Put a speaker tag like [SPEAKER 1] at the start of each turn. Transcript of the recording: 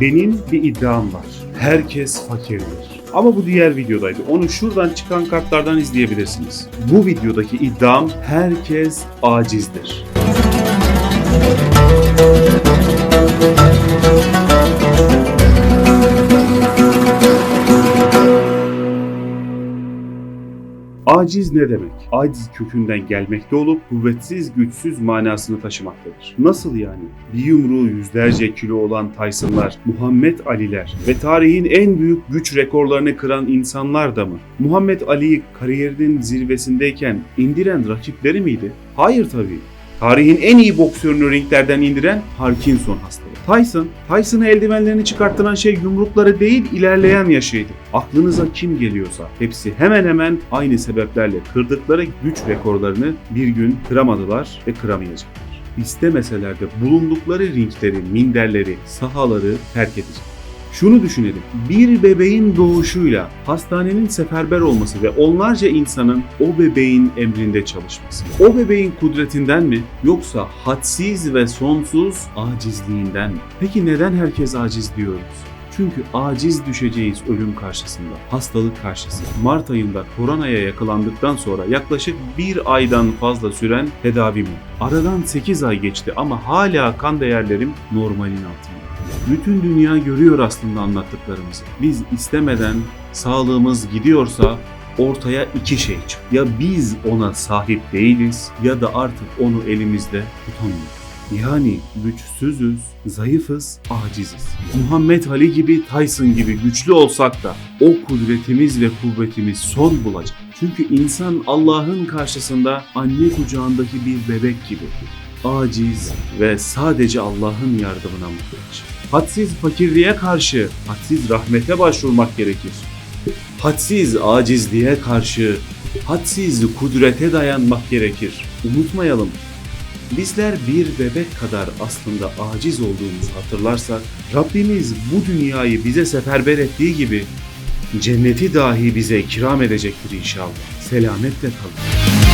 [SPEAKER 1] Benim bir iddiam var. Herkes fakirdir. Ama bu diğer videodaydı. Onu şuradan çıkan kartlardan izleyebilirsiniz. Bu videodaki iddiam herkes acizdir. Aciz ne demek? Aciz kökünden gelmekte olup kuvvetsiz, güçsüz manasını taşımaktadır. Nasıl yani? Bir yumruğu yüzlerce kilo olan Tyson'lar, Muhammed Ali'ler ve tarihin en büyük güç rekorlarını kıran insanlar da mı? Muhammed Ali'yi kariyerinin zirvesindeyken indiren rakipleri miydi? Hayır tabii. Tarihin en iyi boksörünü ringlerden indiren Parkinson hastalığı. Tyson, Tyson'a eldivenlerini çıkarttıran şey yumrukları değil ilerleyen yaşıydı. Aklınıza kim geliyorsa hepsi hemen hemen aynı sebeplerle kırdıkları güç rekorlarını bir gün kıramadılar ve kıramayacaklar. İstemeseler de bulundukları ringleri, minderleri, sahaları terk edecek. Şunu düşünelim. Bir bebeğin doğuşuyla hastanenin seferber olması ve onlarca insanın o bebeğin emrinde çalışması. O bebeğin kudretinden mi yoksa hadsiz ve sonsuz acizliğinden mi? Peki neden herkes aciz diyoruz? Çünkü aciz düşeceğiz ölüm karşısında, hastalık karşısında. Mart ayında koronaya yakalandıktan sonra yaklaşık bir aydan fazla süren tedavim. Aradan 8 ay geçti ama hala kan değerlerim normalin altında. Bütün dünya görüyor aslında anlattıklarımızı. Biz istemeden sağlığımız gidiyorsa ortaya iki şey çıkıyor. Ya biz ona sahip değiliz ya da artık onu elimizde tutamıyoruz. Yani güçsüzüz, zayıfız, aciziz. Muhammed Ali gibi, Tyson gibi güçlü olsak da o kudretimiz ve kuvvetimiz son bulacak. Çünkü insan Allah'ın karşısında anne kucağındaki bir bebek gibi. Aciz ve sadece Allah'ın yardımına muhtaç. Hadsiz fakirliğe karşı hadsiz rahmete başvurmak gerekir. Hadsiz acizliğe karşı hadsiz kudrete dayanmak gerekir. Unutmayalım. Bizler bir bebek kadar aslında aciz olduğumuzu hatırlarsak, Rabbimiz bu dünyayı bize seferber ettiği gibi cenneti dahi bize ikram edecektir inşallah. Selametle kalın.